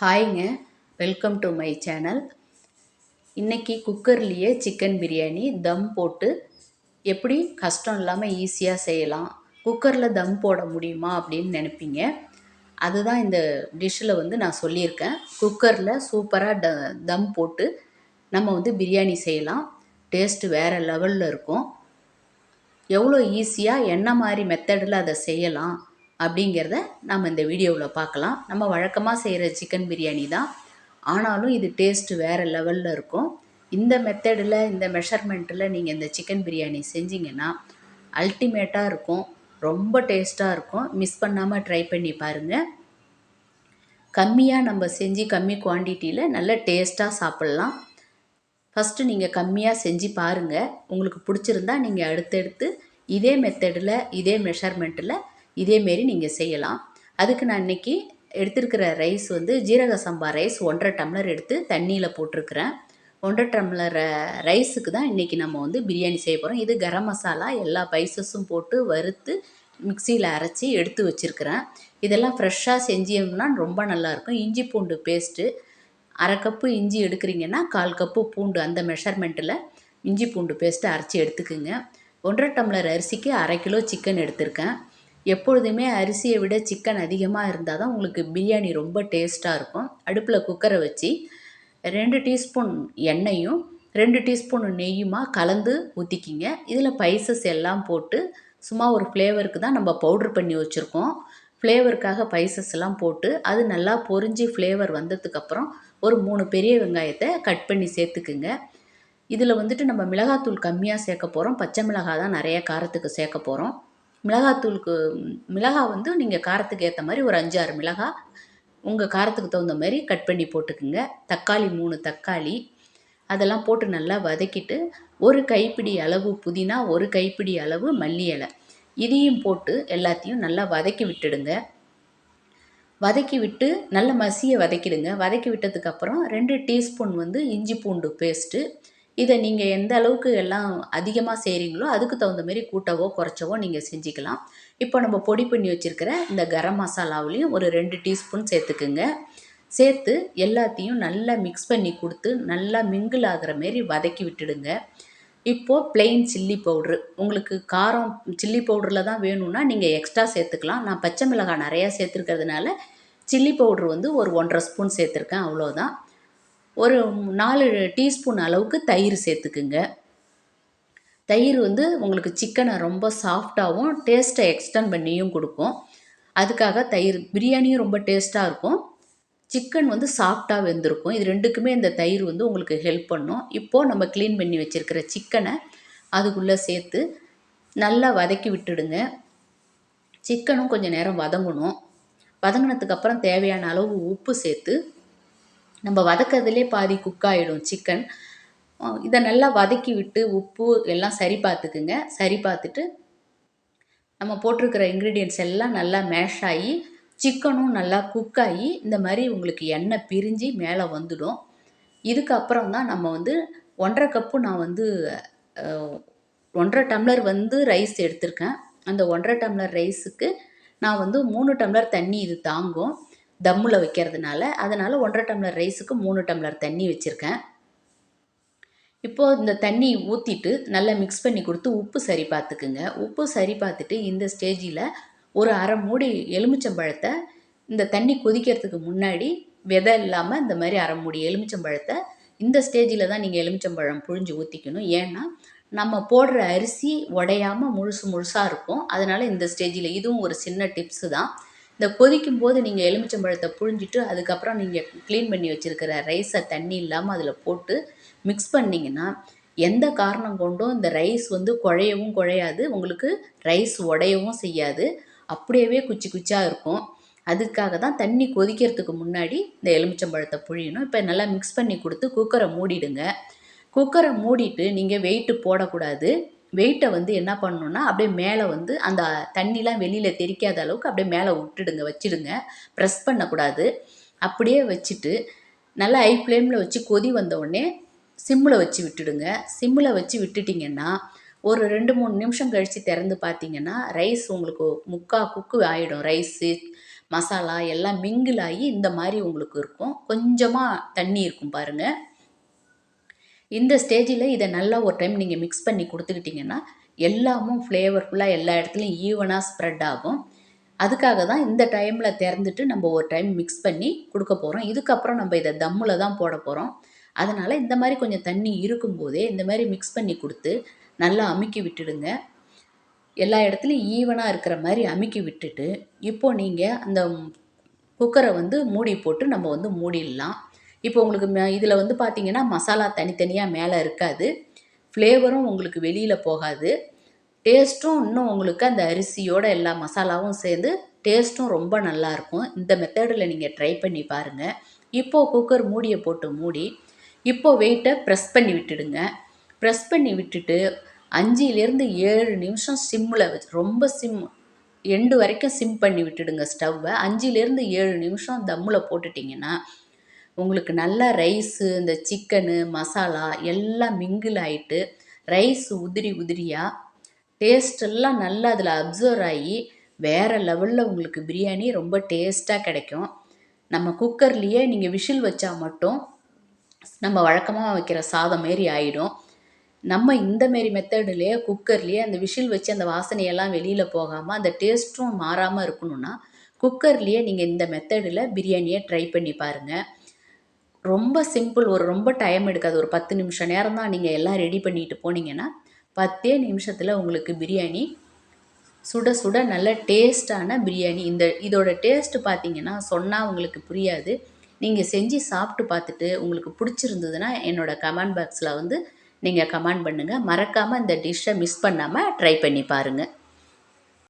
ஹாய்ங்க. Welcome to my channel இன்றைக்கி குக்கர்லேயே chicken biryani தம் போட்டு எப்படி கஷ்டம் இல்லாமல் ஈஸியாக செய்யலாம் குக்கரில் தம் போட முடியுமா அப்படின்னு நினைப்பீங்க. அதுதான் இந்த டிஷ்ஷில் வந்து நான் சொல்லியிருக்கேன். குக்கரில் சூப்பராக ட தம் போட்டு நம்ம வந்து பிரியாணி செய்யலாம். டேஸ்ட்டு வேறு லெவலில் இருக்கும். எவ்வளோ ஈஸியாக என்ன மாதிரி மெத்தடில் அதை செய்யலாம் அப்படிங்கிறத நம்ம இந்த வீடியோவில் பார்க்கலாம். நம்ம வழக்கமாக செய்கிற சிக்கன் பிரியாணி தான். ஆனாலும் இது டேஸ்ட்டு வேறு லெவலில் இருக்கும். இந்த மெத்தடில் இந்த மெஷர்மெண்ட்டில் நீங்கள் இந்த சிக்கன் பிரியாணி செஞ்சிங்கன்னா அல்டிமேட்டாக இருக்கும். ரொம்ப டேஸ்ட்டாக இருக்கும். மிஸ் பண்ணாமல் ட்ரை பண்ணி பாருங்கள் கம்மியாக நம்ம செஞ்சு கம்மி குவான்டிட்டியில் நல்ல டேஸ்ட்டாக சாப்பிட்லாம். ஃபஸ்ட்டு நீங்கள் கம்மியாக செஞ்சு பாருங்கள் உங்களுக்கு பிடிச்சிருந்தா நீங்கள் அடுத்தடுத்து இதே மெத்தடில் இதே மெஷர்மெண்ட்டில் இதேமாரி நீங்கள் செய்யலாம். அதுக்கு நான் இன்றைக்கி எடுத்துருக்கிற ரைஸ் வந்து ஜீரக சம்பா ரைஸ் ஒன்றரை டம்ளர் எடுத்து தண்ணியில் போட்டிருக்கிறேன். ஒன்றரை டம்ளர் ரைஸுக்கு தான் இன்றைக்கி நம்ம வந்து பிரியாணி செய்ய போகிறோம் இது கரம் மசாலா எல்லா பைசஸும் போட்டு வறுத்து மிக்சியில் அரைச்சி எடுத்து வச்சுருக்கிறேன். இதெல்லாம் ஃப்ரெஷ்ஷாக செஞ்சோம்னா ரொம்ப நல்லாயிருக்கும் இஞ்சி பூண்டு பேஸ்ட்டு அரை கப்பு இஞ்சி எடுக்கிறீங்கன்னா கால் கப்பு பூண்டு அந்த மெஷர்மெண்ட்டில் இஞ்சி பூண்டு பேஸ்ட்டு அரைச்சி எடுத்துக்குங்க. ஒன்றரை டம்ளர் அரிசிக்கு அரை கிலோ சிக்கன் எடுத்திருக்கேன். எப்பொழுதுமே அரிசியை விட சிக்கன் அதிகமாக இருந்தால் தான் உங்களுக்கு பிரியாணி ரொம்ப டேஸ்ட்டாக இருக்கும். அடுப்பில் குக்கரை வச்சு ரெண்டு டீஸ்பூன் எண்ணெயும் ரெண்டு டீஸ்பூன் நெய்யுமா கலந்து ஊற்றிக்கிங்க இதில் பைசஸ் எல்லாம் போட்டு சும்மா ஒரு ஃப்ளேவருக்கு தான் நம்ம பவுட்ரு பண்ணி வச்சுருக்கோம். ஃப்ளேவருக்காக பைசஸ் எல்லாம் போட்டு அது நல்லா பொரிஞ்சு ஃப்ளேவர் வந்ததுக்கப்புறம் ஒரு மூணு பெரிய வெங்காயத்தை கட் பண்ணி சேர்த்துக்குங்க. இதில் வந்துட்டு நம்ம மிளகாத்தூள் கம்மியாக சேர்க்க போகிறோம் பச்சை மிளகாய் தான் நிறைய காரத்துக்கு சேர்க்க போகிறோம் மிளகாத்தூளுக்கு மிளகாய் வந்து நீங்கள் காரத்துக்கு ஏற்ற மாதிரி ஒரு அஞ்சாறு மிளகாய் உங்கள் காரத்துக்கு தகுந்த மாதிரி கட் பண்ணி போட்டுக்குங்க. தக்காளி மூணு தக்காளி அதெல்லாம் போட்டு நல்லா வதக்கிட்டு ஒரு கைப்பிடி அளவு புதினா ஒரு கைப்பிடி அளவு மல்லி இலை. இதையும் போட்டு எல்லாத்தையும் நல்லா வதக்கி விட்டுடுங்க. வதக்கி விட்டு நல்ல மசியை வதக்கிடுங்க. வதக்கி விட்டதுக்கப்புறம் ரெண்டு டீஸ்பூன் வந்து இஞ்சி பூண்டு பேஸ்ட்டு இதை நீங்கள் எந்த அளவுக்கு எல்லாம் அதிகமாக செய்கிறீங்களோ அதுக்கு தகுந்த மாரி கூட்டவோ குறைச்சவோ நீங்கள் செஞ்சுக்கலாம். இப்போ நம்ம பொடி பண்ணி வச்சுருக்கிற இந்த கரம் மசாலாவிலையும் ஒரு ரெண்டு டீஸ்பூன் சேர்த்துக்குங்க. சேர்த்து எல்லாத்தையும் நல்லா மிக்ஸ் பண்ணி கொடுத்து நல்லா மிங்கிள் ஆகிற மாரி வதக்கி விட்டுடுங்க. இப்போது பிளெயின் சில்லி பவுட்ரு உங்களுக்கு காரம் சில்லி பவுடரில் தான் வேணும்னா நீங்கள் எக்ஸ்ட்ரா சேர்த்துக்கலாம். நான் பச்சை மிளகாய் நிறையா சேர்த்துருக்கிறதுனால சில்லி பவுட்ரு வந்து ஒரு ஒன்றரை ஸ்பூன் சேர்த்துருக்கேன் அவ்வளோதான் ஒரு நாலு டீஸ்பூன் அளவுக்கு தயிர் சேர்த்துக்குங்க. தயிர் வந்து உங்களுக்கு சிக்கனை ரொம்ப சாஃப்டாகவும் டேஸ்ட்டை எக்ஸ்டெண்ட் பண்ணியும் கொடுக்கும். அதுக்காக தயிர் பிரியாணியும் ரொம்ப டேஸ்ட்டாக இருக்கும். சிக்கன் வந்து சாஃப்டாக வெந்திருக்கும். இது ரெண்டுக்குமே இந்த தயிர் வந்து உங்களுக்கு ஹெல்ப் பண்ணும். இப்போது நம்ம க்ளீன் பண்ணி வச்சுருக்கிற சிக்கனை அதுக்குள்ளே சேர்த்து நல்லா வதக்கி விட்டுடுங்க. சிக்கனும் கொஞ்சம் நேரம் வதங்கணும். வதங்கினதுக்கப்புறம் தேவையான அளவு உப்பு சேர்த்து நம்ம வதக்கிறதுலே பாதி குக் ஆகிடும் சிக்கன் இதை நல்லா வதக்கி விட்டு உப்பு எல்லாம் சரி பார்த்துக்குங்க. சரி பார்த்துட்டு நம்ம போட்டிருக்கிற இன்க்ரீடியன்ட்ஸ் எல்லாம் நல்லா மேஷ் ஆகி சிக்கனும் நல்லா குக் ஆகி இந்த மாதிரி உங்களுக்கு எண்ணெய் பிரிஞ்சு மேலே வந்துடும். இதுக்கப்புறம் தான் நம்ம வந்து ஒன்றரை கப்பு நான் வந்து ஒன்றரை டம்ளர் வந்து ரைஸ் எடுத்திருக்கேன். அந்த ஒன்றரை டம்ளர் ரைஸுக்கு நான் வந்து மூணு டம்ளர் தண்ணி இது தாங்கும். தம்மில் வைக்கிறதுனால. அதனால் ஒன்றரை டம்ளர் ரைஸுக்கு மூணு டம்ளர் தண்ணி வச்சுருக்கேன். இப்போது இந்த தண்ணி ஊற்றிட்டு நல்லா மிக்ஸ் பண்ணி கொடுத்து உப்பு சரி பார்த்துக்குங்க. உப்பு சரி பார்த்துட்டு இந்த ஸ்டேஜில் ஒரு அரை மூடி எலுமிச்சம்பழத்தை இந்த தண்ணி கொதிக்கிறதுக்கு முன்னாடி விதை இல்லாமல் இந்த மாதிரி அரை மூடி எலுமிச்சம்பழத்தை இந்த ஸ்டேஜில் தான் நீங்கள் எலுமிச்சம்பழம் புழிஞ்சு ஊற்றிக்கணும் ஏன்னா நம்ம போடுற அரிசி உடையாமல் முழுசு முழுசாக இருக்கும். அதனால் இந்த ஸ்டேஜில் இதுவும் ஒரு சின்ன டிப்ஸு தான். இந்த கொதிக்கும் போது நீங்கள் எலுமிச்சம்பழத்தை புழிஞ்சிட்டு அதுக்கப்புறம் நீங்கள் க்ளீன் பண்ணி வச்சுருக்கிற ரைஸை தண்ணி இல்லாமல் அதில் போட்டு மிக்ஸ் பண்ணிங்கன்னா எந்த காரணம் கொண்டும் இந்த ரைஸ் வந்து குழையவும் குழையாது உங்களுக்கு ரைஸ் உடையவும் செய்யாது. அப்படியே குச்சி குச்சியாக இருக்கும். அதுக்காக தான் தண்ணி கொதிக்கிறதுக்கு முன்னாடி இந்த எலுமிச்சம்பழத்தை புழியணும். இப்போ நல்லா மிக்ஸ் பண்ணி கொடுத்து குக்கரை மூடிடுங்க. குக்கரை மூடிட்டு நீங்கள் வெயிட்டு போடக்கூடாது. வெயிட்டை வந்து என்ன பண்ணணுன்னா அப்படியே மேலே வந்து அந்த தண்ணிலாம் வெளியில் தெரிக்காத அளவுக்கு அப்படியே மேலே விட்டுடுங்க வச்சிடுங்க. ப்ரெஸ் பண்ணக்கூடாது. அப்படியே வச்சுட்டு நல்லா ஹை ஃப்ளேமில் வச்சு கொதி வந்த உடனே சிம்மில் வச்சு விட்டுடுங்க. சிம்மில் வச்சு விட்டுட்டிங்கன்னா ஒரு ரெண்டு மூணு நிமிஷம் கழித்து திறந்து பார்த்தீங்கன்னா ரைஸ் உங்களுக்கு முக்கா குக்கு ஆகிடும் ரைஸு மசாலா எல்லாம் மிங்கிள் ஆகி இந்த மாதிரி உங்களுக்கு இருக்கும். கொஞ்சமாக தண்ணி இருக்கும் பாருங்கள் இந்த ஸ்டேஜில் இதை நல்லா ஒரு டைம் நீங்கள் மிக்ஸ் பண்ணி கொடுத்துக்கிட்டிங்கன்னா எல்லாமும் ஃப்ளேவர்ஃபுல்லாக எல்லா இடத்துலையும் ஈவனாக ஸ்ப்ரெட் ஆகும். அதுக்காக தான் இந்த டைமில் திறந்துட்டு நம்ம ஒரு டைம் மிக்ஸ் பண்ணி கொடுக்க போகிறோம் இதுக்கப்புறம் நம்ம இதை தம்மில் தான் போட போகிறோம் அதனால் இந்த மாதிரி கொஞ்சம் தண்ணி இருக்கும்போதே இந்த மாதிரி மிக்ஸ் பண்ணி கொடுத்து நல்லா அமுக்கி விட்டுடுங்க. எல்லா இடத்துலையும் ஈவனாக இருக்கிற மாதிரி அமுக்கி விட்டுட்டு இப்போது நீங்கள் அந்த குக்கரை வந்து மூடி போட்டு நம்ம வந்து மூடிடலாம். இப்போ உங்களுக்கு இதில் வந்து பார்த்தீங்கன்னா மசாலா தனித்தனியாக மேலே இருக்காது. ஃப்ளேவரும் உங்களுக்கு வெளியில் போகாது. டேஸ்ட்டும் இன்னும் உங்களுக்கு அந்த அரிசியோட எல்லா மசாலாவும் சேர்ந்து டேஸ்ட்டும் ரொம்ப நல்லாயிருக்கும் இந்த மெத்தடில் நீங்கள் ட்ரை பண்ணி பாருங்கள் இப்போது குக்கர் மூடியை போட்டு மூடி இப்போது வெயிட்டை ப்ரெஸ் பண்ணி விட்டுடுங்க. ப்ரெஸ் பண்ணி விட்டுட்டு அஞ்சுலேருந்து ஏழு நிமிஷம் சிம்மில் வச்சு ரொம்ப சிம் எண்டு வரைக்கும் சிம் பண்ணி விட்டுடுங்க ஸ்டவ்வை அஞ்சுலேருந்து ஏழு நிமிஷம் தம்மில் போட்டுட்டிங்கன்னா உங்களுக்கு நல்லா ரைஸு இந்த சிக்கனு மசாலா எல்லாம் மிங்கிள் ஆகிட்டு ரைஸ் உதிரி உதிரியாக டேஸ்டெல்லாம் நல்லா அதில் அப்சர்வ் ஆகி வேறு லெவலில் உங்களுக்கு பிரியாணி ரொம்ப டேஸ்ட்டாக கிடைக்கும். நம்ம குக்கர்லேயே நீங்கள் விஷில் வச்சா மட்டும் நம்ம வழக்கமாக வைக்கிற சாதம் மாரி ஆகிடும் நம்ம இந்த மாரி மெத்தடுலேயே குக்கர்லேயே அந்த விஷில் வச்சு அந்த வாசனையெல்லாம் வெளியில் போகாமல் அந்த டேஸ்ட்டும் மாறாமல் இருக்கணும்னா குக்கர்லேயே நீங்கள் இந்த மெத்தடில் பிரியாணியை ட்ரை பண்ணி பாருங்கள் ரொம்ப சிம்பிள் ஒரு ரொம்ப டைம் எடுக்காது. ஒரு பத்து நிமிஷம் நேரம் தான் நீங்கள் எல்லாம் ரெடி பண்ணிட்டு போனீங்கன்னா பத்தே நிமிஷத்தில் உங்களுக்கு பிரியாணி சுட சுட நல்ல டேஸ்டான பிரியாணி. இந்த இதோட டேஸ்ட்டு பார்த்தீங்கன்னா சொன்னால் உங்களுக்கு புரியாது. நீங்கள் செஞ்சு சாப்பிட்டு பார்த்துட்டு உங்களுக்கு பிடிச்சிருந்ததுன்னா என்னோடய கமெண்ட் பாக்ஸில் வந்து நீங்கள் கமெண்ட் பண்ணுங்கள் மறக்காமல் இந்த டிஷ்ஷை மிஸ் பண்ணாமல் ட்ரை பண்ணி பாருங்கள்